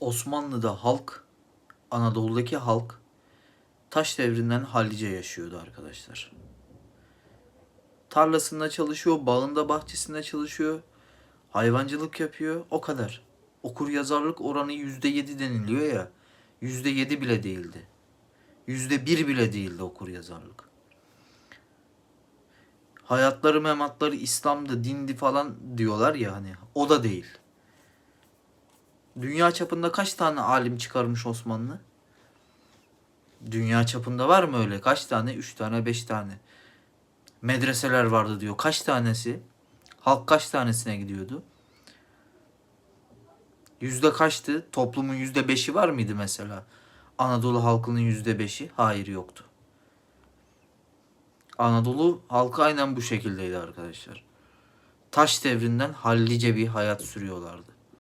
Osmanlı'da halk, Anadolu'daki halk taş devrinden hallice yaşıyordu arkadaşlar. Tarlasında çalışıyor, bağında bahçesinde çalışıyor, hayvancılık yapıyor, o kadar. Okur yazarlık oranı yüzde yedi deniliyor ya, yüzde yedi bile değildi. Yüzde bir bile değildi okur yazarlık. Hayatları mematları İslam'dı, dindi falan diyorlar ya hani, o da değil. Dünya çapında kaç tane alim çıkarmış Osmanlı? Dünya çapında var mı öyle? Kaç tane? Üç tane, beş tane. Medreseler vardı diyor. Kaç tanesi? Halk kaç tanesine gidiyordu? Yüzde kaçtı? Toplumun yüzde beşi var mıydı mesela? Anadolu halkının yüzde beşi? Hayır yoktu. Anadolu halkı aynen bu şekildeydi arkadaşlar. Taş devrinden hallice bir hayat sürüyorlardı.